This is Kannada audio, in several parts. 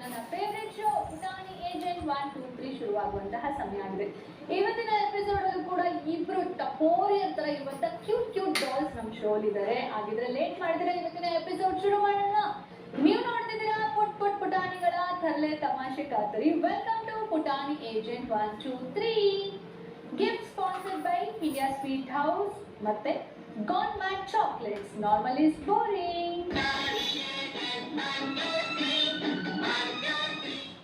ನನ್ನ favourite show agent one two three ಶುರುವಾಗುವಂತಹ ಸಮಯ ಆಗಿದೆ ಇವತ್ತಿನ ಎಪಿಸೋಡ್ ಅಲ್ಲಿ ಕೂಡ ಇಬ್ರು ಟಪೋರಿ ಅಂತ ಇರುವಂತ ಕ್ಯೂಟ್ ಕ್ಯೂಟ್ ಡಾಲ್ಸ್ ನಮ್ಮ ಶೋ ಇದ್ದಾರೆ ಹಾಗಿದ್ರೆ ಲೇಟ್ ಮಾಡಿದ್ರೆ ಇವತ್ತಿನ ಎಪಿಸೋಡ್ ಶುರು ಮಾಡೋಣ. ನೀವು ನೋಡ್ತಿದ್ದೀರಾ ಪುಟ್ ಪುಟ್ ಪುಟಾಣಿಗಳ ತರಲೆ ತಮಾಷೆ ಖಾತರಿ ವೆಲ್ಕಮ್ ಟು ಪುಟಾಣಿ agent one two three gift sponsored by India sweet house ಮತ್ತೆ gone mat chocolates normal is boring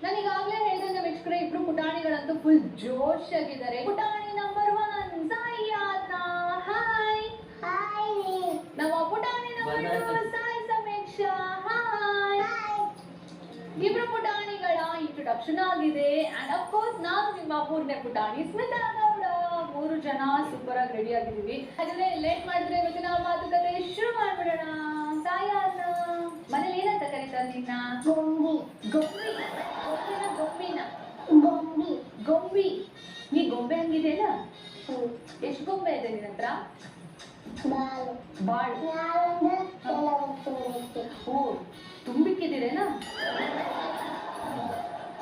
ನಾನು ಈಗಾಗಲೇ ಹೇಳಿದಂಗೆ ವೀಕ್ಷಕರೇ ಇಬ್ರು ಪುಟಾಣಿಗಳಂತೂ ಫುಲ್ ಜೋಶ್ ಆಗಿದ್ದಾರೆ ಪುಟಾಣಿ ನಂಬರ್ ಒನ್ ಸಾಯಿ ಆದ್ನ ಹಾಯ್ ನಮ್ಮ ಪುಟಾಣಿ number two Sai Sameeksha. Hi ಇಬ್ರು ಪುಟಾಣಿಗಳ ಇಂಟ್ರೊಡಕ್ಷನ್ ಆಗಿದೆ. ಅಂಡ್ ಅಫ್ ಕೋರ್ಸ್ ನಾನು ನಿಮ್ಮ ಮೂರನೇ ಪುಟಾಣಿ ಸ್ಮಿತಾ ಗೌಡ. ಮೂರು ಜನ ಸೂಪರ್ ಆಗಿ ರೆಡಿ ಆಗಿದ್ದೀವಿ. ಹಾಗಾದ್ರೆ ಲೇಟ್ ಮಾಡಿದ್ರೆ ನಾವು ಮಾತುಕತೆ ಶುರು ಮಾಡ್ಬಿಡೋಣ. ಸಾಯಿ ಕರೀತಾರೆ ನಿನ್ನ ಗೊಂಬಿ. ಗೊಂಬಿನ ಗೊಂಬಿನ. ಗೊಂಬಿ. ನೀ ಗೊಂಬೆ ಹಂಗಿದೆಯಲ್ಲ ಎಷ್ಟು ಗೊಂಬೆ ಇದೆ ನಿನ್ನ ಹತ್ರ? ಬಾಳ್. ಓ ತುಂಬಿಕ್ಕಿದ್ದೀರೇನಾ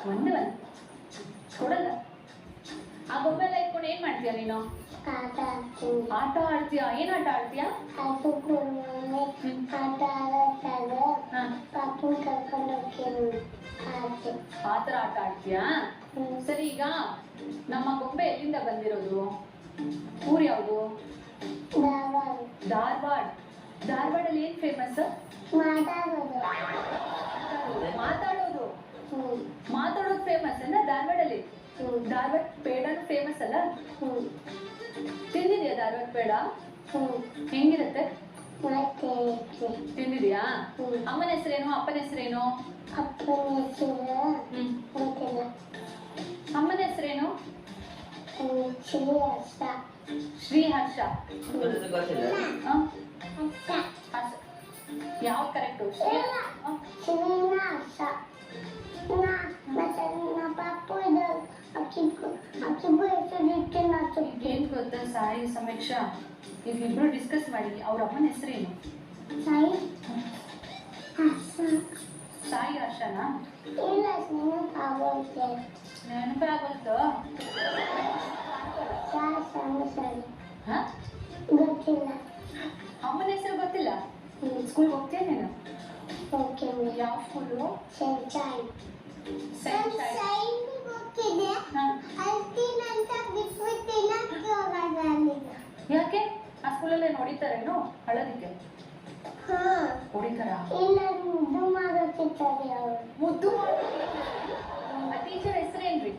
ಒಂದೇ ಒಂದು. ಕೊಡಲ್ಲ. ಆ ಗೊಂಬೆ ಮಾಡ್ತೀಯ ನೀನು? ಆಟ ಆಡ್ತೀಯ ಏನ್ ಆಟ ಆಡ್ತೀಯ ಆತರ ಆಟ ಆಡ್ತೀಯಾ ಸರಿ ಈಗ ನಮ್ಮ ಗೊಂಬೆ ಎಲ್ಲಿಂದ ಬಂದಿರೋದು? ಊರ್ ಯಾವುದು? ಧಾರವಾಡ. ಧಾರವಾಡಲ್ಲಿ ಏನ್ ಫೇಮಸ್ ಮಾತಾಡೋದು. ಮಾತಾಡೋದು. ಫೇಮಸ್ ಅಲ್ಲ ಧಾರವಾಡಲ್ಲಿ? ಧಾರವಾಡ ಪೇಡನು ಫೇಮಸ್ ಅಲ್ಲ? ತಿಂದಿದ್ಯಾ ಧಾರವಾಡ ಪೇಡ? ಹೆಂಗಿರುತ್ತೆ? ತಿಂದಿದ್ಯಾ? ಅಮ್ಮನ ಹೆಸರೇನು? ಅಪ್ಪನ ಹೆಸರೇನು? ಅಮ್ಮನ ಹೆಸರೇನು? ಶ್ರೀ ಹರ್ಷ ಹ? ಹರ್ಷ. ಯಾವ್ದು ಕರೆಕ್ಟು ಶ್ರೀ ಹ? ಏನ್ ಗೊತ್ತಾ ಸಾಯಿ ಸಮೀಕ್ಷಾ ಇಬ್ರು ಡಿಸ್ಕಸ್ ಮಾಡಿ ಅವ್ರ ಅಮ್ಮನ ಹೆಸರೇನು? ಸಾಯಿ ಹರ್ಷನಾ ನೆನಪೇ ಆಗೋಲ್ತು ಹ? ಗೊತ್ತಿಲ್ಲ ಅಮ್ಮನ ಹೆಸರು ಗೊತ್ತಿಲ್ಲ? ಸ್ಕೂಲ್ ಹೋಗ್ತೀಯ ನಾನು? ಓಕೆ ಯಾವ ಸ್ಕೂಲು ಸೆಂಚಾಯ್ ಸೈನ್ಸ್ ಯಾಕೆ? ಆ ಸ್ಕೂಲಲ್ಲೇ ನೋಡಿತಾರೇನು ಅಳೋದಿಕ್ಕೆ ಹಾ. ಹೊಡಿತಾರ ಮುದ್ದು ಮುದ್ದು ಟೀಚರ್ ಹೆಸರೇನ್ರಿ?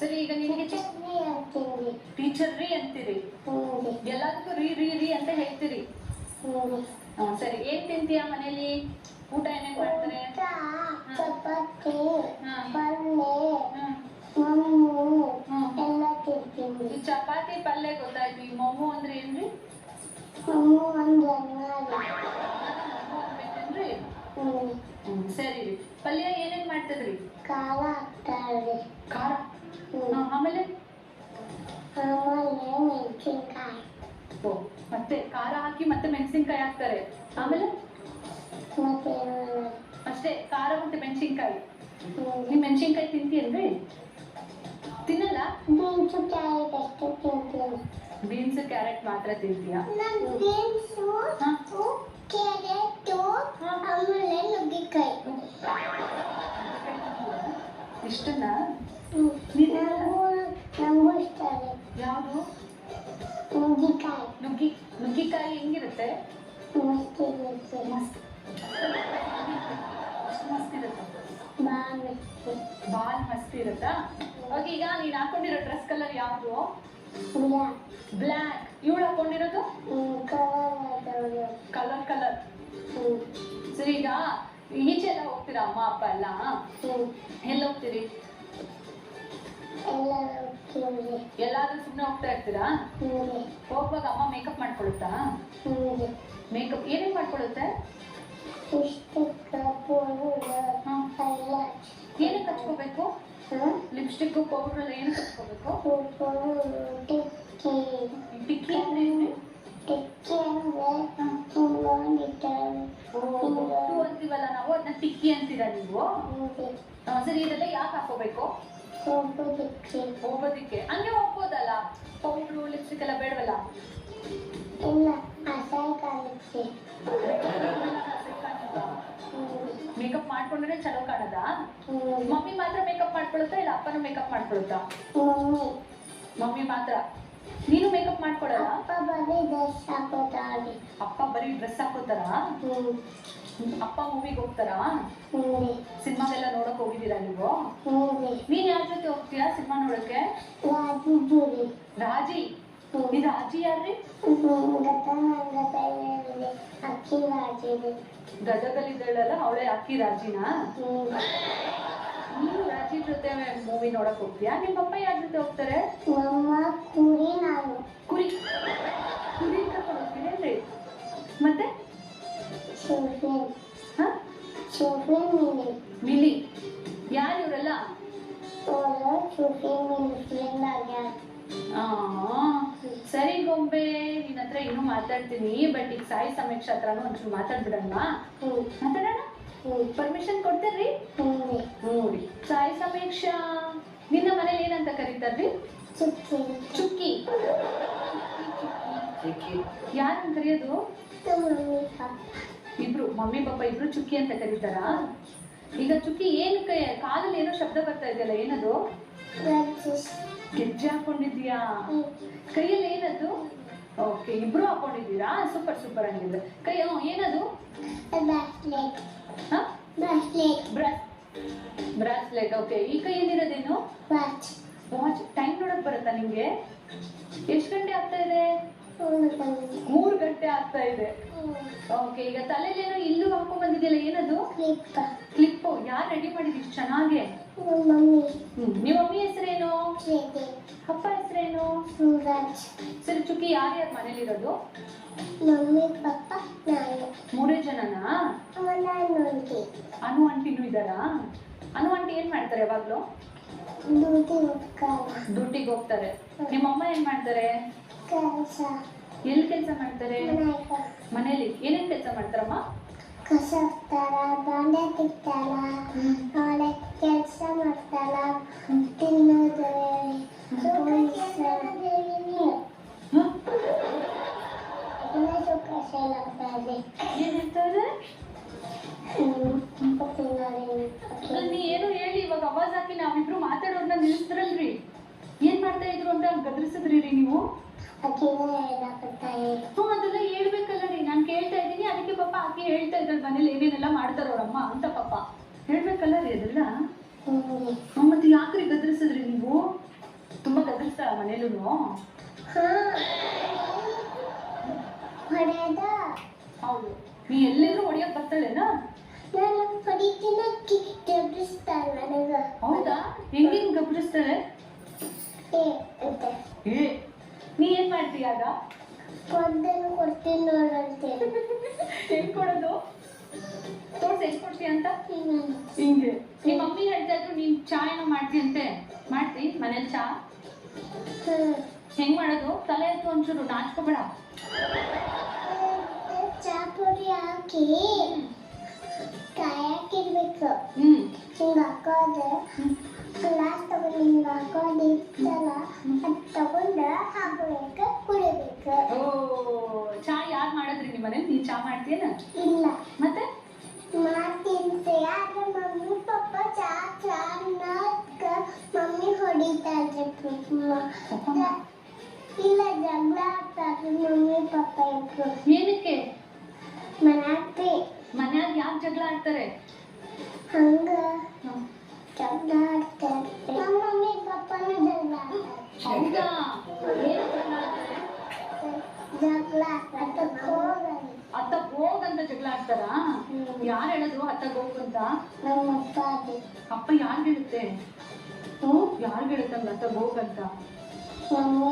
ಸರಿ ಈಗ ನಿನಗೆ ಟೀಚರ್ ರೀ ಅಂತೀರಿ? ಎಲ್ಲದಕ್ಕೂ ರೀ ರೀ ರೀ ಅಂತ ಹೇಳ್ತೀರಿ? ಸರಿ ಏನ್ ತಿಂತೀಯ ಮನೇಲಿ? ಊಟ ಏನೇನ್ ಮಾಡ್ತಾರೆ? ಚಪಾತಿ ಎಲ್ಲ ತಿಂತೀನಿ. ಈ ಚಪಾತಿ ಪಲ್ಯ ಗೊತ್ತಾಯ್ತು. ಈ ಮೊಮ್ಮು ಅಂದ್ರೆ ಏನ್ರಿ? ಮಮ್ಮು ಹ್ಞೂ ಹ್ಮ್, ಸರಿ ರೀ. ಪಲ್ಯ ಏನೇನ್ ಮಾಡ್ತದ್ರಿ? ಖಾರ ಹಾಕ್ತಾರೆ ಖಾರ? ಆಮೇಲೆ? ಆಮೇಲೆ ಮೆಣಸಿನ್ಕಾಯಿ. ಮತ್ತೆ ಖಾರ ಹಾಕಿ ಮತ್ತೆ ಮೆಣಸಿನ್ಕಾಯಿ ಹಾಕ್ತಾರೆ. ಆಮೇಲೆ? ಮತ್ತೆ ಅಷ್ಟೇ ಖಾರ ಮತ್ತೆ ಮೆಣಸಿನ್ಕಾಯಿ. ನೀ ನೀವ್ ಮೆಣಸಿನ್ಕಾಯಿ ತಿಂತೀಯಲ್ರಿ ತಿನ್ನಲ್ಲ. ಬೀನ್ಸು ಕ್ಯಾರೆಟ್ ಅಷ್ಟು ತಿಂತೀನಿ ಬೀನ್ಸ್ ಕ್ಯಾರೆಟ್ ಮಾತ್ರ ತಿಂತೀಯ ಬೀನ್ಸು. ಕ್ಯಾರೆಟು ಆಮೇಲೆ ನುಗ್ಗೆಕಾಯಿ ಇಷ್ಟನ್ನ ನನಗೂ ಇಷ್ಟ ಯಾವುದು? ನುಗ್ಗೆಕಾಯಿ. ನುಗ್ಗಿ ನುಗ್ಗಿಕಾಯಿ ಹೆಂಗಿರುತ್ತೆ? ಮಸ್ತ್ ಇರುತ್ತೆ. ಮಸ್ತ್. ಬಾಲ್ ಮಸ್ತ್. ಇರುತ್ತಾ? ಓಕೆ ಈಗ ನೀನ್ ಹಾಕೊಂಡಿರೋ ಡ್ರೆಸ್ ಕಲರ್ ಯಾವುದು? ಬ್ಲ್ಯಾಕ್. ಬ್ಲ್ಯಾಕ್. ಇವಳು ಹಾಕೊಂಡಿರೋದು? ಕಲರ್ ಕಲರ್ ಸರಿ ಈಗ ಈಚೆ ಎಲ್ಲ ಹೋಗ್ತೀರಾ ಅಮ್ಮ ಅಪ್ಪ ಎಲ್ಲ? ಎಲ್ಲ ಹೋಗ್ತೀರಿ? ಎಲ್ಲ ಎಲ್ಲಾದ್ರೂ ಸುಮ್ಮನೆ ಹೋಗ್ತಾ ಇರ್ತೀರಾ? ಹೋಗುವಾಗ ಅಮ್ಮ ಮೇಕಪ್ ಮಾಡ್ಕೊಳುತ್ತಾ? ಮೇಕಪ್ ಏನೇನ್ ಮಾಡ್ಕೊಳ್ಳುತ್ತೆ ಏನಕ್ಕೆ ಕಚ್ಕೋಬೇಕು? ಲಿಪ್ಸ್ಟಿಕ್ ಪೌಡರ್ ಎಲ್ಲ ಏನಕ್ಕೆ ಹಚ್ಕೋಬೇಕು ಟಿಕ್ಕಿ ಅಂತೀವಲ್ಲ ನಾವು? ಅದನ್ನ ಟಿಕ್ಕಿ ಅಂತೀರಾ ನೀವು? ಸರಿ ಇದೆಲ್ಲ ಯಾಕೆ ಹಾಕೋಬೇಕು ಹೋಗೋದಕ್ಕೆ ಹಂಗೆ ಹೋಗ್ಬೋದಲ್ಲ ಪೌಡ್ರು ಲಿಪ್ಸ್ಟಿಕ್ ಎಲ್ಲ ಬೇಡವಲ್ಲ? ಮೇಕಪ್ ಮಾಡ್ಕೊಂಡ್ರೆ ಚಲೋ ಕಾಣದ. ಮಮ್ಮಿ ಮಾತ್ರ ಮೇಕಪ್ ಮಾಡ್ಕೊಳುತ್ತಾ ಇಲ್ಲ ಅಪ್ಪನ ಮೇಕಪ್ ಮಾಡ್ಕೊಳುತ್ತಾ? ಮಮ್ಮಿ. ಮಾತ್ರ. ನೀನು ಮೇಕಪ್ ಮಾಡ್ಕೊಡಲ್ಲ ಅಪ್ಪ ಬರೀ ಡ್ರೆಸ್ ಹಾಕೋತಾರೆ ಅಪ್ಪ ಬರೀ ಡ್ರೆಸ್ ಹಾಕೋತಾರ? ಅಪ್ಪ ಮೂವಿಗೆ ಹೋಗ್ತಾರಾ? ಸಿನಿಮಾಗೆಲ್ಲ ನೋಡಕ್ ಹೋಗಿದ್ದೀರಾ ನೀವು? ನೀನ್ ಯಾರ ಜೊತೆ ಹೋಗ್ತೀಯಾ ಸಿನಿಮಾ ನೋಡಕ್ಕೆ ರಾಜಿ. ಈ ರಾಜಿ ಯಾರ್ರಿ? ಅಕ್ಕಿ ರಾಜಿದೆ ಗದಗಲ್ಲಿದ್ದಾಳಲ್ಲ ಅವಳೆ ಅಕ್ಕಿ ರಾಜಿನಾ? ನೀನು ರಾಜಿ ಜೊತೆ ಮೂವಿ ನೋಡಕ್ ಹೋಗ್ತೀಯಾ? ನಿಮ್ಮ ಅಪ್ಪ ಯಾರ ಜೊತೆ ಹೋಗ್ತಾರೆ? ನಮ್ಮ ಕುರಿ. ನಾನು ಕುರಿ ಕುರಿ ಕರ್ಕೊಂಡು ಹೋಗ್ತೀರೇನ್ರಿ ಮತ್ತೆ? ಶೋಫಿನ್ ಹಾ? ಶೋಫಿನ್ ಮಿನಿ. ಮಿಲಿ ಯಾರು ಇವರೆಲ್ಲ? ಸರಿ ಗೊಂಬೆ ನಿನ್ನ ಹತ್ರ ಇನ್ನೂ ಮಾತಾಡ್ತೀನಿ ಬಟ್ ಈಗ ಸಾಯಿ ಸಮೀಕ್ಷೆ ಹತ್ರನೂ ಒಂಚೂರು ಮಾತಾಡ್ಬಿಡೋಣ. ಹ್ಮ್. ಮಾತಾಡೋಣ? ಪರ್ಮಿಷನ್ ಕೊಡ್ತೀರಿ ನೋಡಿ. ಸಾಯಿ ಸಮೀಕ್ಷಾ ನಿನ್ನ ಮನೇಲಿ ಏನಂತ ಕರೀತಾರ್ರಿ? ಚುಕ್ಕಿ. ಚುಕ್ಕಿ. ಯಾರನ್ನ ಕರೆಯೋದು? ಮಮ್ಮಿ ಪಾಪ ಇಬ್ರು ಮಮ್ಮಿ ಪಪ್ಪ ಇಬ್ರು ಚುಕ್ಕಿ ಅಂತ ಕರೀತಾರಾ? ಈಗ ಚುಕ್ಕಿ ಏನು ಕೈ ಕಾಲಲ್ಲಿ ಏನೋ ಶಬ್ದ ಬರ್ತಾ ಇದೆಯಲ್ಲ ಏನದು? ಗೆಜ್ಜೆ ಹಾಕೊಂಡಿದ್ಯಾ ಕೈಯಲ್ಲಿ ಏನದು ಓಕೆ ಇಬ್ರು ಹಾಕೊಂಡಿದ್ದೀರಾ? ಸೂಪರ್ ಸೂಪರ್ ಹಂಗಿದ್ರೆ. ಕೈ ಏನದು? ಬ್ರಾಸ್ಲೆಟ್ ಓಕೆ ಈ ಕೈಯಲ್ಲಿರೋದೇನು ವಾಚ್ ವಾಚ್ ಟೈಮ್ ನೋಡಕ್ ಬರುತ್ತಾ ನಿಮ್ಗೆ ಎಷ್ಟು ಗಂಟೆ ಆಗ್ತಾ ಇದೆ? ಮೂರು ಗಂಟೆ ಆಗ್ತಾ ಇದೆ. ಓಕೆ ಈಗ ತಲೆಯಲ್ಲೇನೋ ಇಲ್ಲೂ ಹಾಕೊಂಡ್ ಬಂದಿದೆಯಲ್ಲ ಏನದು? ಕ್ಲಿಪ್ ಯಾರು ರೆಡಿ ಮಾಡಿದ್ರು ಇಷ್ಟು ಚೆನ್ನಾಗೆ? ನಿಮ್ಮ ಮಮ್ಮಿ. ಹೆಸರೇನು? ಅಪ್ಪ ಹೆಸರೇನು? ಸೂರಜ್. ಸರಿ ಚುಕ್ಕಿ ಯಾರ್ಯಾರು ಮನೇಲಿರೋದು? ಮಮ್ಮಿ ಪಪ್ಪ ನಾನು ಮೂರೇ ಜನನಾ? ಅನು ಆಂಟಿನೂ ಇದ್ದಾರಾ? ಅನು ಆಂಟಿ ಏನ್ ಮಾಡ್ತಾರೆ ಯಾವಾಗ್ಲೂ? ಡ್ಯೂಟಿಗೆ ಹೋಗ್ತಾರೆ. ನಿಮ್ಮ ಅಮ್ಮ ಏನ್ ಮಾಡ್ತಾರೆ? ಕೆಲಸ. ಎಲ್ಲಿ ಕೆಲಸ ಮಾಡ್ತಾರೆ? ಮನೆಯಲ್ಲಿ. ಮನೇಲಿ ಏನೇನ್ ಕೆಲಸ ಮಾಡ್ತಾರಮ್ಮ? ಕಸ ಹಾಕ್ತಾರ ಬಾಂಡೆ ತಿಕ್ತಾರ ಮತ್ತೆ ಯಾಕ್ರಿ ಗದರಿಸಿದ್ರಿ ನೀವು? ತುಂಬಾ ಗದರಿಸ್ತಾಳ ಮನೇಲೂ ಹೌದು. ನೀ ಎಲ್ಲಿದ್ರು ಹೊಡಿಯಕ್ ಬರ್ತಾಳೇನಾ ಹೌದಾ? ಹೆಂಗ್ ಗಬರಿಸ್ತಾಳೆ ನೀ ಏನ್ ಮಾಡ್ತೀಯಾಗ ಕೊಡ್ತೀನಿ ನೋಡಂತೇನೆ ಹೆಂಗ್ ಕೊಡೋದು? ತೋರ್ಸ್ ಹೆಂಗ್ ಕೊಡ್ತೀಯ ಅಂತ? ಹಿಂಗೆ. ನಿಮ್ಮ ಮಮ್ಮಿ ಹೇಳ್ತಾ ಇದ್ರು ನೀನ್ ಚಾ ಏನೋ ಮಾಡ್ತೀಯಂತೆ ಮಾಡ್ತಿ ಮನೇಲಿ ಚಾ? ಹೆಂಗ್ ಮಾಡೋದು? ತಲೆ ಎತ್ತು ಒಂಚೂರು ನಾಚ್ಕೋಬೇಡ. ಚಾ ಪುಡಿ ಹಾಕಿ ಕಾಯಕ್ಕಿರ್ಬೇಕು ಹ್ಮ್. ಹಿಂಗ ಹಾಕೋದು ಗ್ಲಾಸ್ ತಗೊಂಡು ಹಿಂಗ ಹಾಕೋದು ಇರ್ತಲ್ಲ ಅದ್ ತಗೊಂಡ ಹಾಕ್ಬೇಕು ಕುಡಿಬೇಕು. ಓ ಚಾ ಯಾರ್ ಮಾಡಿದ್ರಿ ನಿಮ್ಮ ಮನೇಲಿ ನೀನ್ ಚಾ ಮಾಡ್ತೀಯನ ಇಲ್ಲ ಮತ್ತೆ ಮಾಡ್ತಿಂತೆ ಆದ್ರೆ ಮಮ್ಮಿ ಪಪ್ಪ ಚಾ ಚಾ ಅನ್ನೋದ್ಕ ಮಮ್ಮಿ ಹೊಡಿತಾರೆ ಇಲ್ಲ ಜಗಳ ಆಡ್ತಾರೆ ಮಮ್ಮಿ ಪಪ್ಪ ಇಬ್ರು ಏನಕ್ಕೆ ಮನಾತ್ರಿ ಮನ್ಯಾಗ ಯಾಕೆ ಜಗಳ ಆಡ್ತಾರೆ ಹಂಗ ಜಗಳ ಆಡ್ತಾರೆ ನಮ್ಮ ಮಮ್ಮಿ ಪಪ್ಪನ ಜಗಳ ಆಡ್ತಾರೆ ಹೌದಾ ಏನ್ ಜಗಳ ಆಡ್ತಾರೆ? ಜಗಳ ಅದಕ್ಕೆ ಹೋಗಲ್ಲ ಅತ್ತ ಹೋಗ್ ಅಂತ ಜಗಳ ಆಡ್ತಾರಾ ಹ್ಮ್. ಯಾರು ಹೇಳಿದ್ರು ಅತ್ತ ಹೋಗ್ ಅಂತ ನಮ್ಮ ಅಪ್ಪ ಅದು ಅಪ್ಪ ಯಾರ್ಗ್ ಹೇಳುತ್ತೆ ಹ್ಮ್ ಯಾರ್ಗ್ ಹೇಳುತ್ತಂಗ ಅತ್ತ ಹೋಗ್ ಅಂತ ಮಮ್ಮಿ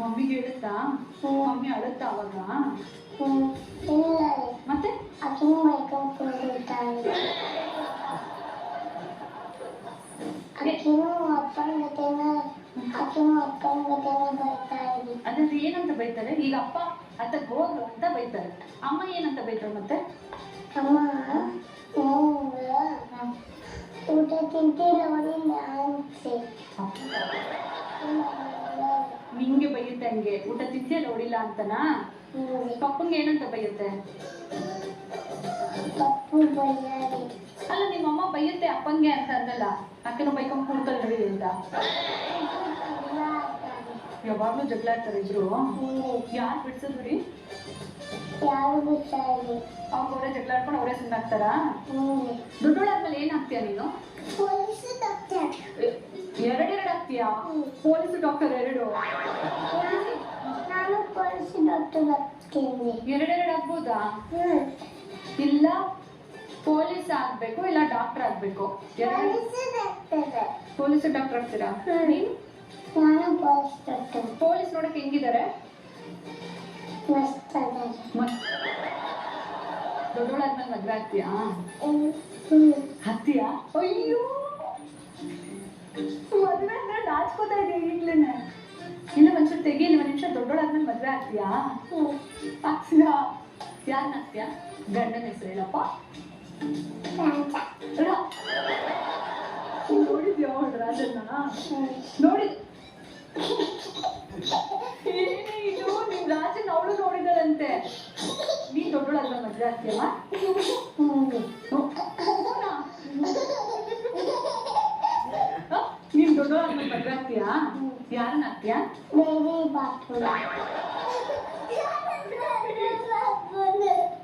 ಮಮ್ಮಿಗೆ ಹೇಳುತ್ತಾ ಹ್ಮ್. ಮಮ್ಮಿ ಅಳುತ್ತಾ ಅವಾಗ ಹ್ಮ್ ಇಲ್ಲ ರೀ ಮತ್ತೆ ಅಕ್ಕಿನ ಮೈಕೊಂಡ್ ಕುಂದಿರ್ತಾಳೆ ಅಕ್ಕಿನೂ ಅಪ್ಪನ ಜೊತೆನ ಅಕ್ಕಿನೂ ಅಪ್ಪನ ಜೊತೆನ ಬರ್ತಾ ಇದ್ವಿ ಅದ್ರಲ್ಲಿ ಏನಂತ ಬೈತಾರೆ ಈಗ ಅಪ್ಪ ಅತ್ತ ಹೋಗು ಅಂತ ಬೈತಾರೆ ಅಮ್ಮ ಏನಂತ ಬೈತಾರೆ ಮತ್ತೆ ಅಮ್ಮ ನಿಂಗೆ ಬೈಯುತ್ತೆ ಹಂಗೆ. ಊಟ ತಿಂದೆ ನೋಡಿಲ್ಲ ಅಂತನಾ? ಪಪ್ಪಂಗೆ ಏನಂತ ಬೈಯುತ್ತೆ? ಅಲ್ಲ ನಿಮ್ಮ ನಿಮ್ಮಮ್ಮ ಬೈಯುತ್ತೆ ಅಪ್ಪಂಗೆ ಅಂತ ಅಂದಲ್ಲ. ಅಕ್ಕನ ಬೈಕೊಂಡ್ ಕೂಡ್ತಾರೆ ನಡೀರಿ ಅಂತ. ಯಾವಾಗ್ಲೂ ಜಗಳ ಆಡ್ತಾರೆ ಇಬ್ರು. ಯಾರು ಬಿಡ್ಸಿದ್ರಿ ಅವ್ರ ಅವರೇ ಜಗಳ ಆಡ್ಕೊಂಡು ಅವರೇ ಸುಮ್ಮನಾಗ್ತಾರಾ ದೊಡ್ಡೋಳಾದ್ಮೇಲೆ ಏನ್ ಆಗ್ತೀಯ ನೀನು? Police doctor. ಎರಡೆರಡು ಆಗ್ತೀಯಾ ಪೊಲೀಸ್ ಡಾಕ್ಟರ್ ಎರಡು. ನಾನು ಪೊಲೀಸ್ ಡಾಕ್ಟರ್ ಆಗ್ತೀನಿ. ಎರಡೆರಡು ಆಗ್ಬೋದಾ? ಇಲ್ಲ ಪೊಲೀಸ್ ಆಗ್ಬೇಕು ಇಲ್ಲ ಡಾಕ್ಟರ್ ಆಗ್ಬೇಕು. Police doctor. ಆಗ್ತೀರಾ. ನೀನು? ನಾನು ಪೊಲೀಸ್ ಡಾಕ್ಟರ್. ಪೊಲೀಸ್ ನೋಡಕ್ ಹೆಂಗಿದ್ದಾರೆ? ಮಸ್ತ್. ದೊಡ್ಡೋಳಾದ್ಮೇಲೆ ಮದ್ವೆ ಆಗ್ತೀಯಾ? ಹತ್ತಿಯಾ? ಅಯ್ಯೋ! ಮದ್ವೆ ಅಂದ್ರೆ ನಾಚ್ಕೋತಾ ಇದೀನಿ ಈಗ್ಲೇನೆ ಇಲ್ಲ ಒಂಚೂರು ತೆಗಿ ಒಂದು ನಿಮಿಷ ದೊಡ್ಡೋಳಾದ್ಮೇಲೆ ಮದ್ವೆ ಆಗ್ತೀಯಾ? ಆಗ್ತೀಯಾ? ಯಾರು ಹಾಕ್ತೀಯಾ ಗಂಡನ ಹೆಸರು ಹೇಳಪ್ಪ. ನೋಡಿದ್ಯಾ ಅವ್ಳು ರಾಜನ್ನ? ನೋಡಿದ್ ಏನೇ ಇದು ನಿಮ್ ರಾಜನ್ ಅವಳು ನೋಡಿದಾಳಂತೆ. ನೀ ದೊಡ್ಡೋಳಾದ್ಮೇಲೆ ಮದ್ವೆ ಆಗ್ತೀಯಮ್ಮ? ನೀನ್ ದೊಡ್ಡೋಳಾದ್ಮೇಲೆ ಮದ್ವೆ ಆಗ್ತೀಯಾ? ಯಾರನ್ನ ಆಗ್ತೀಯಾ?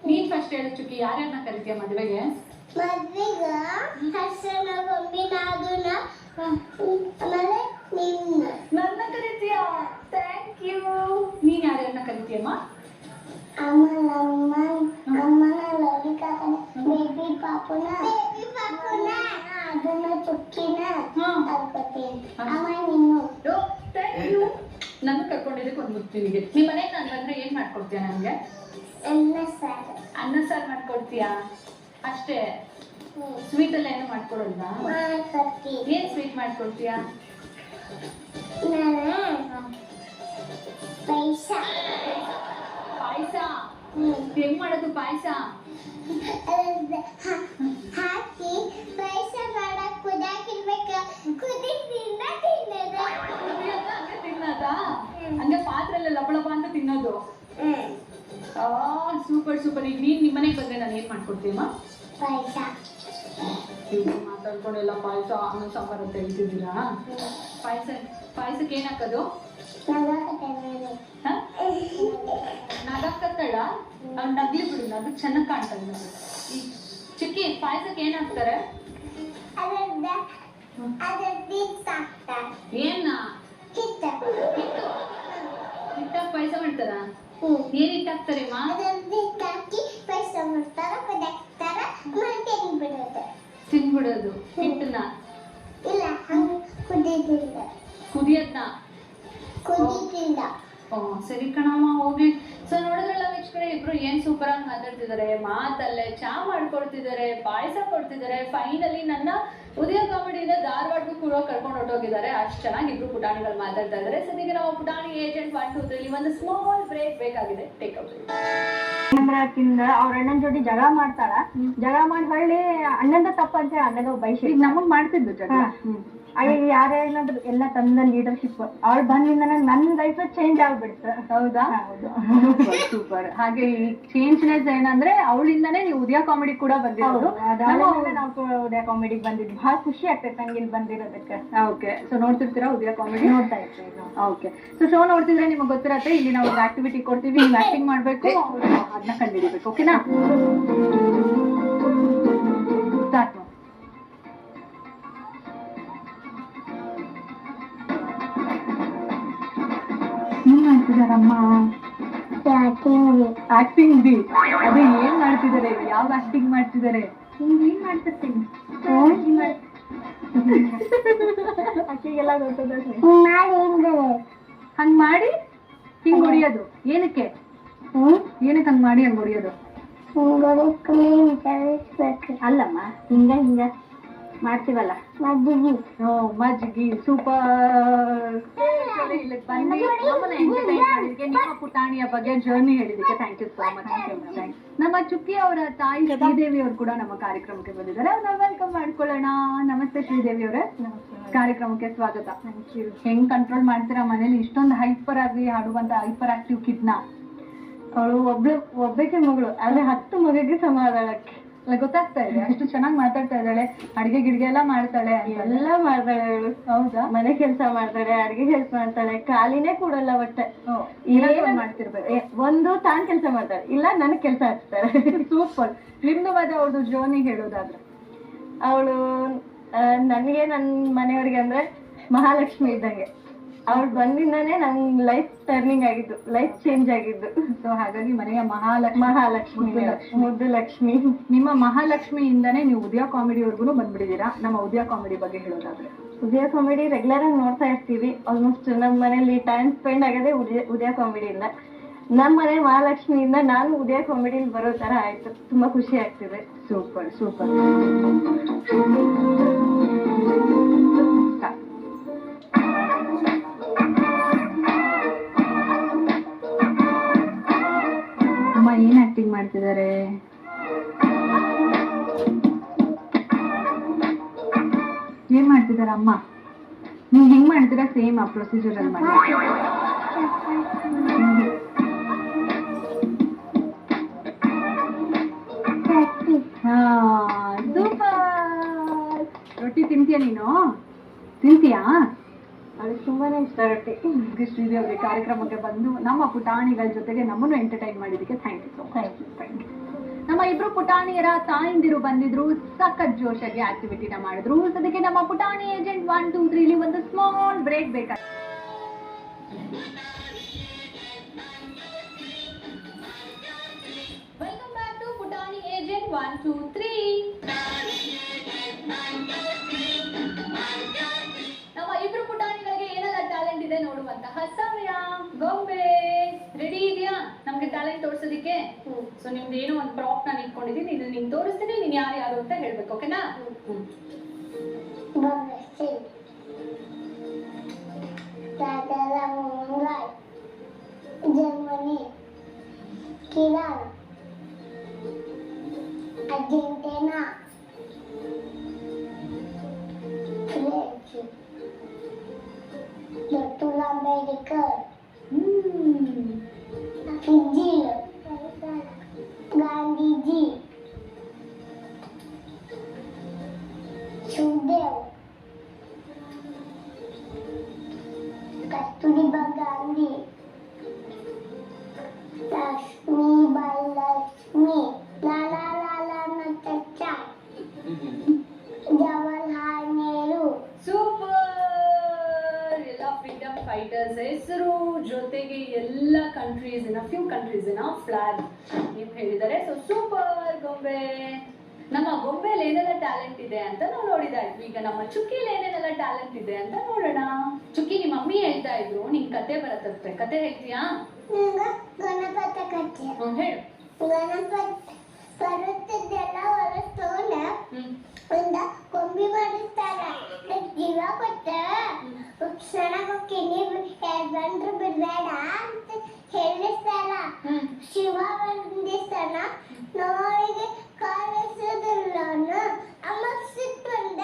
ನೀನ್ ಫಸ್ಟ್ ಹೇಳು ಚುಕ್ಕಿ ಯಾರ್ಯಾರನ್ನ ಕರಿತೀಯ ಮದ್ವೆಗೆ? ಮದ್ವೆಗ? ಹಸನ ಗೊಂಬಿನಾದುನ ಆಮೇಲೆ ನಿನ್ನ ನನ್ನ ಕರಿತೀಯ ಥ್ಯಾಂಕ್ ಯು ನೀನ್ ಯಾರ್ಯಾರನ್ನ ಕರಿತೀಯಮ್ಮ ಆಮೇಲೆ ಅಮ್ಮ ಅಮ್ಮನ ಲಲಿಕಾಕನ ಬೇಬಿ ಪಾಪುನ ಬೇಬಿ ಪಾಪುನ ಅದನ್ನ ಚುಕ್ಕಿನ ಹ್ಮ್. ಕರ್ಕೊತೀನಿ ಆಮೇಲೆ ನೀನು ಥ್ಯಾಂಕ್ ಯು ನನ್ನ ಕರ್ಕೊಂಡಿದ್ದಕ್ಕೆ ಒಂದು ಮುತ್ತು ನಿನಗೆ. ನಿಮ್ಮ ಮನೆಗೆ ನಾನು ಬಂದ್ರೆ ಏನು ಮಾಡ್ಕೊಡ್ತೀಯ ನನಗೆ? ಅನ್ನ ಸಾರು. ಅನ್ನ ಸಾರು ಮಾಡ್ಕೊಡ್ತೀಯಾ? ಅಷ್ಟೇ. ಸ್ವೀಟ್ ಎಲ್ಲ ಏನು ಮಾಡ್ಕೊಡಲ್ವಾ? ಮಾಡ್ಕೊಡ್ತೀನಿ ಏನ್ ಸ್ವೀಟ್ ಮಾಡ್ಕೊಡ್ತೀಯಾ? ನಾನು? ಪಾಯಸ. ಹ್ಮ್ ಹೆಂಗ್ ಮಾಡೋದು ಪಾಯಸ? ಹಾಕಿ ಪಾಯಸ ಮಾಡಕ್ ಕುದಾಕಿರ್ಬೇಕು. ಕುದಿಸಿಂದ ತಿನ್ನೋದು. ಹಂಗೆ ತಿನ್ನೋದಾ? ಹಂಗೆ ಪಾತ್ರೆಲ್ಲ ಲಬ ಲಬ ಅಂತ ತಿನ್ನೋದು? ಸೂಪರ್ ಸೂಪರ್ ಈಗ ನೀನ್ ನಿಮ್ಮ ಮನೆಗೆ ಬಂದ್ರೆ ನಾನು ಏನ್ ಮಾಡ್ಕೊಡ್ತೀಯಮ್ಮ ಪಾಯಸ. ಇವ್ರು ಮಾತಾಡ್ಕೊಂಡು ಎಲ್ಲ ಪಾಯಸ ಅನ್ನ ಸಾಂಬಾರ್ ಅಂತ ಹೇಳ್ತಿದ್ದೀರಾ? ಪಾಯಸ ಪಾಯಸಕ್ಕೆ ಏನ್ ಹಾಕೋದು? ನಗಾಕತ್ತಳ ಅವ್ನು ನಗ್ಲಿ ಬಿಡು ನಗಕ್ ಚೆನ್ನಾಗ್ ಕಾಣ್ತದೆ ನೋಡಿ. ಈ ಚಿಕ್ಕಿ ಪಾಯಸಕ್ಕೆ ಏನ್ ಹಾಕ್ತಾರೆ? ಏನ ಕಿತ್ತ ಹಿಟ್ಟು ಹಿಟ್ಟಾಕ್ ಪಾಯಸ ಮಾಡ್ತಾರ? ಏನ್ ಹಿಟ್ಟು ಹಾಕ್ತಾರೆ ಪಾಯಸ ಮಾಡ್ತಾರ ತಿನ್ಬಿಡೋದು. ಹಿಟ್ಟನ್ನ? ಕುದಿಯದ್ನ? ಕುದಿತಿಲ್ಲ ಓ ಸರಿ ಕಣಮ್ಮ ಹೋಗ್ಲಿ. ಸೊ ನೋಡಿದ್ರಲ್ಲ ವೀಕ್ಷಕರೇ ಇಬ್ರು ಏನ್ ಸೂಪರ್ ಆಗಿ ಮಾತಾಡ್ತಿದ್ದಾರೆ ಮಾತಲ್ಲೇ ಚಾ ಮಾಡ್ಕೊಡ್ತಿದ್ದಾರೆ ಪಾಯಸ ಕೊಡ್ತಿದ್ದಾರೆ ಫೈನಲಿ ನನ್ನ ಉದಯ ಕಾಮಿಡಿಯಿಂದ ಧಾರವಾಡಕ್ಕೂ ಕೂಡ ಕರ್ಕೊಂಡು ಹೊಟ್ಟೋಗಿದ್ದಾರೆ ಅಷ್ಟು ಚೆನ್ನಾಗಿ ಇಬ್ರು ಪುಟಾಣಿಗಳು ಮಾತಾಡ್ತಾ ಇದ್ದಾರೆ ಸದ್ಯಕ್ಕೆ ನಾವು ಪುಟಾಣಿ ಏಜೆಂಟ್ ಒನ್ ಟೂ ತ್ರೀ ಒಂದು ಸ್ಮಾಲ್ ಬ್ರೇಕ್ ಬೇಕಾಗಿದೆ. ಟೇಕ್ ಔಟ್ ತಿಂದ ಅವ್ರ ಅಣ್ಣನ ಜೋಡಿ ಜಗಳ ಮಾಡ್ತಾಳ. ಜಗಳ ಮಾಡಿ ಹೊಳ್ಳಿ ಅಣ್ಣಂದ ತಪ್ಪ ಅಂತ ಹೇಳಿ ಅಣ್ಣಗ ಬೈಸಿ. ಈಗ ನಮಗ್ ಮಾಡ್ತಿದ್ದು ಜಗಳ? ಅಯ್ಯ ಯಾರೇ ಏನಾದ್ರು ಎಲ್ಲ ತಂದ ಲೀಡರ್ಶಿಪ್ ಅವ್ಳು ಬಂದಿಂದ ನನ್ನ ಲೈಫ್ ಚೇಂಜ್ ಆಗ್ಬಿಡ್ತು. ಹೌದಾ? ಸೂಪರ್ ಹಾಗೆ ಈ ಚೇಂಜ್ನೆಸ್ ಏನಂದ್ರೆ ಅವಳಿಂದಾನೇ ನೀವು ಉದಯ ಕಾಮಿಡಿ ಕೂಡ ಬಂದಿರೋದು. ನಾವು ಉದಯ ಕಾಮಿಡಿಗೆ ಬಂದಿದ್ವಿ. ಬಹಳ ಖುಷಿ ಆಗ್ತೈತೆ ನಂಗೆ ಇಲ್ಲಿ ಬಂದಿರೋದಕ್ಕೆ. ಓಕೆ ಸೊ ನೋಡ್ತಿರ್ತೀರಾ ಉದಯ ಕಾಮಿಡಿ ನೋಡ್ತಾ ಇರ್ತೀವಿ ಓಕೆ ಸೊ ಶೋ ನೋಡ್ತಿದ್ರೆ ನಿಮಗೆ ಗೊತ್ತಿರತ್ತೆ ಇಲ್ಲಿ ನಾವು ಆಕ್ಟಿವಿಟಿ ಕೊಡ್ತೀವಿ ನೀವು ಆಕ್ಟಿಂಗ್ ಮಾಡಬೇಕು ಅದನ್ನ ಕಂಡಿಡಿಬೇಕು ಓಕೆನಾ ಮಾಡ್ತಿದಾರಮ್ಮ ಆಕ್ಟಿಂಗ್ ಬಿ ಅದೇ ಏನ್ ಮಾಡ್ತಿದಾರೆ ಯಾವ ಆಕ್ಟಿಂಗ್ ಮಾಡ್ತಿದ್ದಾರೆ? ಏನ್ ಮಾಡ್ತಿರ್ತೀನಿ ಅಕ್ಕಿಗೆಲ್ಲ ಗೊತ್ತದ ಮಾಡಿ ಹಿಂಗೆ? ಹಂಗ್ ಮಾಡಿ? ಹಿಂಗ್ ಹೊಡಿಯೋದು. ಏನಕ್ಕೆ? ಏನಕ್ಕೆ ಹಂಗ್ ಮಾಡಿ ಹಂಗ್ ಹೊಡಿಯೋದು? ಅಲ್ಲಮ್ಮ ಹಿಂಗ ಹಿಂಗ. ಮಾಡ್ತೀವಲ್ಲ? ಮಜ್ಜಿಗೆ. ಹ್ಞೂ ಮಜ್ಜಿಗೆ ಸೂಪರ್. ಇಲ್ಲಿ ಬನ್ನಿ. ನಮ್ಮನ್ನ ಎಂಟರ್ಟೈನ್ ಮಾಡಿದ್ದಕ್ಕೆ ನಿಮ್ಮ ಪುಟಾಣಿಯ ಬಗ್ಗೆ ಜರ್ನಿ ಹೇಳಿದ್ದಕ್ಕೆ ಥ್ಯಾಂಕ್ ಯು ಸೋ ಮಚ್ ನಮ್ಮ ಚುಕ್ಕಿ ಅವರ ತಾಯಿ ಶ್ರೀದೇವಿ ಅವರು ಕೂಡ ನಮ್ಮ ಕಾರ್ಯಕ್ರಮಕ್ಕೆ ಬಂದಿದ್ದಾರೆ. ಅವ್ರನ್ನ ವೆಲ್ಕಮ್ ಮಾಡ್ಕೊಳ್ಳೋಣ. ನಮಸ್ತೆ ಶ್ರೀದೇವಿ ಅವರೇ. ಕಾರ್ಯಕ್ರಮಕ್ಕೆ ಸ್ವಾಗತ. ಹೆಂಗ್ ಕಂಟ್ರೋಲ್ ಮಾಡ್ತೀರಾ ಮನೇಲಿ? ಇಷ್ಟೊಂದು ಹೈಪರ್ ಆಗಿ ಹಾಡುವಂತ ಹೈಪರ್ ಆಕ್ಟಿವ್ ಕಿಡ್ನ ಅವಳು ಒಬ್ಳು ಒಬ್ಬಕ್ಕೆ ಮಗಳು. ಆದ್ರೆ ಹತ್ತು ಮಗಗೆ ಸಮಾಧಾನಕ್ಕೆ. ಗೊತ್ತಾಗ್ತಾ ಇದೆ. ಅಷ್ಟು ಚೆನ್ನಾಗಿ ಮಾತಾಡ್ತಾ ಇದ್ದಾಳೆ. ಅಡಿಗೆ ಗಿಡಿಗೆ ಎಲ್ಲ ಮಾಡ್ತಾಳೆ. ಎಲ್ಲ ಮಾಡ್ತಾಳೆ ಅವಳು. ಹೌದಾ? ಮನೆ ಕೆಲಸ ಮಾಡ್ತಾಳೆ ಅಡಿಗೆ ಕೆಲಸ ಮಾಡ್ತಾಳೆ ಖಾಲಿನೇ ಕೂಡಲ್ಲ ಬಟ್ಟೆ. ಮಾಡ್ತಿರ್ಬೇಕು? ಒಂದು ತಾನ್ ಕೆಲಸ ಮಾಡ್ತಾಳೆ ಇಲ್ಲ ನನ್ ಕೆಲಸ ಹಚ್ತಾರೆ ಸೂಪರ್. ನಿಮ್ದು ಮತ್ತೆ ಅವಳು ಜೋನಿ ಹೇಳೋದಾದ್ರೆ? ಅವಳು ನನಗೆ ನನ್ನ ಮನೆಯವ್ರಿಗೆ ಅಂದ್ರೆ ಮಹಾಲಕ್ಷ್ಮಿ ಇದ್ದಂಗೆ. ಅವಳು ಬಂದಿಂದಾನೇ ನನ್ ಲೈಫ್ ಟರ್ನಿಂಗ್ ಆಗಿದ್ದು ಲೈಫ್ ಚೇಂಜ್ ಆಗಿದ್ದು. ಸೊ ಹಾಗಾಗಿ ಮನೆಯ ಮಹಾಲಕ್ಷ್ಮಿ. ಮಹಾಲಕ್ಷ್ಮಿ ಮುದ್ದು ಲಕ್ಷ್ಮಿ. ಮುದ್ದು ಲಕ್ಷ್ಮಿ ನಿಮ್ಮ ಮಹಾಲಕ್ಷ್ಮಿಯಿಂದಾನೇ ನೀವು ಉದಯ ಕಾಮಿಡಿವರೆಗೂ ಬಂದ್ಬಿಟ್ಟಿದ್ದೀರಾ? ನಮ್ಮ ಉದಯ ಕಾಮಿಡಿ ಬಗ್ಗೆ ಹೇಳೋದಾದ್ರೆ. ಉದಯ ಕಾಮಿಡಿ ರೆಗ್ಯುಲರ್ ಆಗಿ ನೋಡ್ತಾ ಇರ್ತೀವಿ. ಆಲ್ಮೋಸ್ಟ್ ನಮ್ಮ ಮನೇಲಿ ಟೈಮ್ ಸ್ಪೆಂಡ್ ಆಗೋದೇ ಉದಯ ಉದಯ ಕಾಮಿಡಿಯಿಂದ ನಮ್ಮ ಮನೆ ಮಹಾಲಕ್ಷ್ಮಿಯಿಂದ ನಾನು ಉದಯ ಕಾಮಿಡಿಲಿ ಬರೋ ತರ ಆಯ್ತು. ತುಂಬಾ ಖುಷಿ ಆಗ್ತಿದೆ. Super super. ಆಕ್ಟಿಂಗ್ ಮಾಡ್ತಿದ್ದಾರೆ ಏನ್ ಮಾಡ್ತಿದ್ದಾರೆ ಅಮ್ಮ? ನೀವು ಹೆಂಗ್ ಮಾಡ್ತೀರಾ ಸೇಮ್ ಆ ಪ್ರೊಸೀಜರ್ ಅಲ್ಲಿ ಮಾಡಿ. ರೊಟ್ಟಿ ತಿಂತೀಯ ನೀನು? ತಿಂತೀಯಾ? ಅವಳಿಗೆ ತುಂಬಾ ಇಷ್ಟ ಇಂಗ್ಲಿಷ್ ವಿಡಿಯೋ ಅವರಿಗೆ ಕಾರ್ಯಕ್ರಮಕ್ಕೆ ಬಂದು ನಮ್ಮ ಪುಟಾಣಿಗಳ ಜೊತೆಗೆ ನಮ್ಮನ್ನು ಎಂಟರ್ಟೈನ್ ಮಾಡಿದ್ದಕ್ಕೆ thank you so thank you thank you ನಮ್ಮ ಇಬ್ರು ಪುಟಾಣಿಯರ ತಾಯಿಂದಿರು ಬಂದಿದ್ರು, ಸಖತ್ ಜೋಶಾಗಿ ಆಕ್ಟಿವಿಟಿನ ಮಾಡಿದ್ರು. ಅದಕ್ಕೆ ನಮ್ಮ ಪುಟಾಣಿ ಏಜೆಂಟ್ ಒನ್ ಟೂ ತ್ರೀಲಿ ಒಂದು ಸ್ಮಾಲ್ ಬ್ರೇಕ್ ಬೇಕಾಗಿ ಇದೆ ಸಮಯ. ಗೊಂಬೆ ರೆಡಿ ಇದೆಯಾ? ನಮ್ಗೆ ಟ್ಯಾಲೆಂಟ್ ತೋರಿಸೋದಿಕ್ಕೆ? ಸೊ ನಿಮ್ದು ಏನೋ ಒಂದು ಪ್ರಾಪ್ ನಾನು ಇಟ್ಕೊಂಡಿದ್ದೀನಿ. ಇದನ್ನ ನಿಮ್ಗೆ ತೋರಿಸ್ತೀನಿ. ನೀನ್ ಯಾರು ಯಾರು ಅಂತ ಹೇಳ್ಬೇಕು ಓಕೆನಾ Germany Chiron Argentina Very good. Countries in few countries ಇನ ಫ್ಲಾಗ್ ನೀವು ಹೇಳಿದ್ದಾರೆ ಸೊ ಸೂಪರ್ ಗೊಂಬೆ. ನಮ್ಮ ಗೊಂಬೆಲಿ ಏನೆಲ್ಲ ಟ್ಯಾಲೆಂಟ್ ಇದೆ ಅಂತ ನಾವು ನೋಡಿದಾಯ್ತು ಈಗ ನಮ್ಮ ಚುಕ್ಕಿಲಿ ಏನೇನೆಲ್ಲ ಟ್ಯಾಲೆಂಟ್ ಇದೆ ಅಂತ ನೋಡೋಣ. ಚುಕ್ಕಿ ನಿಮ್ಮ ಮಮ್ಮಿ ಹೇಳ್ತಾ ಇದ್ರು. ನಿಂಗೆ ಕತೆ ಬರತ್ತೆ. ಕತೆ ಹೇಳ್ತೀಯಾ? ಗಣಪತ ಕತೆ. ಹೇಳು. ಗಣಪತಿ ಬರುತ್ತಿದ್ದೆಲ್ಲ ಹೊರಸ್ತೋನ ಒಂದ ಕೊಂಬಿ ಮಾಡಿಸ್ತಾರ. ಜೀವ ಕೊಟ್ಟ ಕ್ಷಣ ಕಿಣಿ ಬಂದ್ರು ಬಿಡ್ಬೇಡ ಅಂತ ಹ್ಮ್. ಶಿವ ಬಂದಿಸ್ತಾನ ನೋಡಿಗೆ ಕಾಲಿಸೋದಿಲ್ಲ ಅಮ್ಮ ಸಿಟ್ಟು ಬಂದ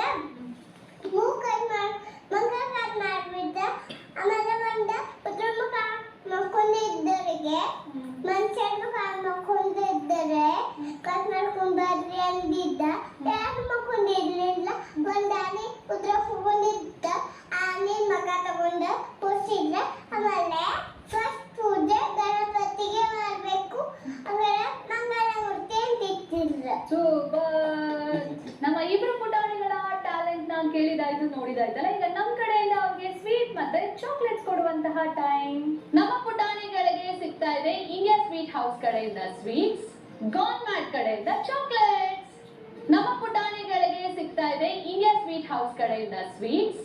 ಮೂಕೈ ಮಾಡ್ ಮಗ ಕಟ್ ಮಾಡ್ಬಿಟ್ಟ ಆಮೇಲೆ ಬಂದ ಪುತ್ರ ಮುಖ ಮಕ್ಕೊಂಡಿದ್ದವರಿಗೆ ಮನುಷ್ಯರ ಮುಖ ಮಕ್ಕೊಂಡಿದ್ದರೆ ಕಟ್ ಮಾಡ್ಕೊಂಡ್ ಬರ್ರಿ ಅಂದಿದ್ದ ಯಾರು ಮಕ್ಕೊಂಡಿರ್ಲಿಲ್ಲ ಒಂದ್ ಆನೆ ಪುತ್ರ ಬಂದಿದ್ದ ಆನೆ ಮಗ ತಗೊಂಡ ಪೋಸಿದ್ರೆ ಆಮೇಲೆ ಫಸ್ಟ್ ಪೂಜೆ ಗಣಪತಿಗೆ ಮಾಡ್ಬೇಕು ಆಮೇಲೆ ಮಂಗಳ ಮೂರ್ತಿ ಅಂತ ಇಟ್ಟಿದ್ರು ಸೂಪರ್ ನಮ್ಮ ಇಬ್ರು ಪುಟಾಣಿಗಳ ಟ್ಯಾಲೆಂಟ್ನ ಕೇಳಿದಾಯ್ತು ನೋಡಿದಾಯ್ತಲ್ಲ ಈಗ ನಮ್ ಕಡೆಯಿಂದ ಅವ್ರಿಗೆ ಸ್ವೀಟ್ ಮತ್ತೆ ಚಾಕ್ಲೇಟ್ಸ್ ಕೊಡುವಂತಹ ಟೈಮ್ ನಮ್ಮ ಪುಟಾಣಿಗಳಿಗೆ ಸಿಗ್ತಾ ಇಂಡಿಯಾ ಸ್ವೀಟ್ ಹೌಸ್ ಕಡೆಯಿಂದ ಸ್ವೀಟ್ಸ್ ಗಾರ್ಮ್ಯಾಟ್ ಕಡೆಯಿಂದ ಚಾಕ್ಲೇಟ್ಸ್ ನಮ್ಮ ಪುಟಾಣಿಗಳಿಗೆ ಸಿಗ್ತಾ ಇದೆ ಇಂಡಿಯಾ ಸ್ವೀಟ್ ಹೌಸ್ ಕಡೆಯಿಂದ ಸ್ವೀಟ್ಸ್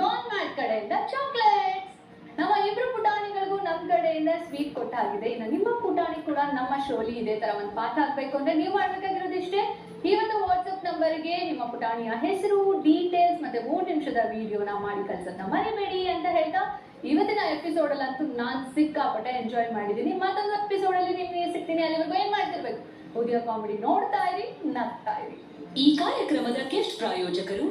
ಗಾರ್ಮ್ಯಾಟ್ ಕಡೆಯಿಂದ ಚಾಕ್ಲೇಟ್ಸ್ ನಮ್ಮ ಇಬ್ರು ಪುಟಾಣಿಗಳಿಗೂ ನಮ್ಮ ಕಡೆಯಿಂದ ಸ್ವೀಟ್ ಕೊಟ್ಟಾಗಿದೆ. ಇನ್ನು ನಿಮ್ಮ ಪುಟಾಣಿ ಕೂಡ ನಮ್ಮ ಶೋಲಿ ಇದೇ ತರ ಒಂದು ಪಾಠ ಆಗ್ಬೇಕು ಅಂದ್ರೆ ನೀವು ಮಾಡ್ಬೇಕಾಗಿರೋದು ಇಷ್ಟೇ. ಈ ಒಂದು ವಾಟ್ಸ್ಆಪ್ ನಂಬರ್ ನಂಬರ್ಗೆ ನಿಮ್ಮ ಪುಟಾಣಿಯ ಹೆಸರು ಡೀಟೇಲ್ಸ್ ಮತ್ತೆ ಮೂರು ನಿಮಿಷದ ವಿಡಿಯೋನ ಮಾಡಿ ಕಳ್ಸೋದನ್ನ ಮರಿಬೇಡಿ ಅಂತ ಹೇಳ್ತಾ ಇವತ್ತಿನ ಎಪಿಸೋಡ್ ಅಂತೂ ನಾನ್ ಸಿಕ್ಕಾಪಟ್ಟೆ ಎಂಜಾಯ್ ಮಾಡಿದ್ದೀನಿ. ಮತ್ತೊಂದು ಎಪಿಸೋಡ್ ಅಲ್ಲಿ ನಿಮ್ಗೆ ಸಿಗ್ತೀನಿ. ಅಲ್ಲಿವರೆಗೂ ಏನ್ ಮಾಡ್ತಿರ್ಬೇಕು? ಉದಯ ಕಾಮಿಡಿ ನೋಡ್ತಾ ಇರಿ, ನಗ್ತಾ ಇರಿ. ಈ ಕಾರ್ಯಕ್ರಮದ ಗೆಸ್ಟ್ ಪ್ರಾಯೋಜಕರು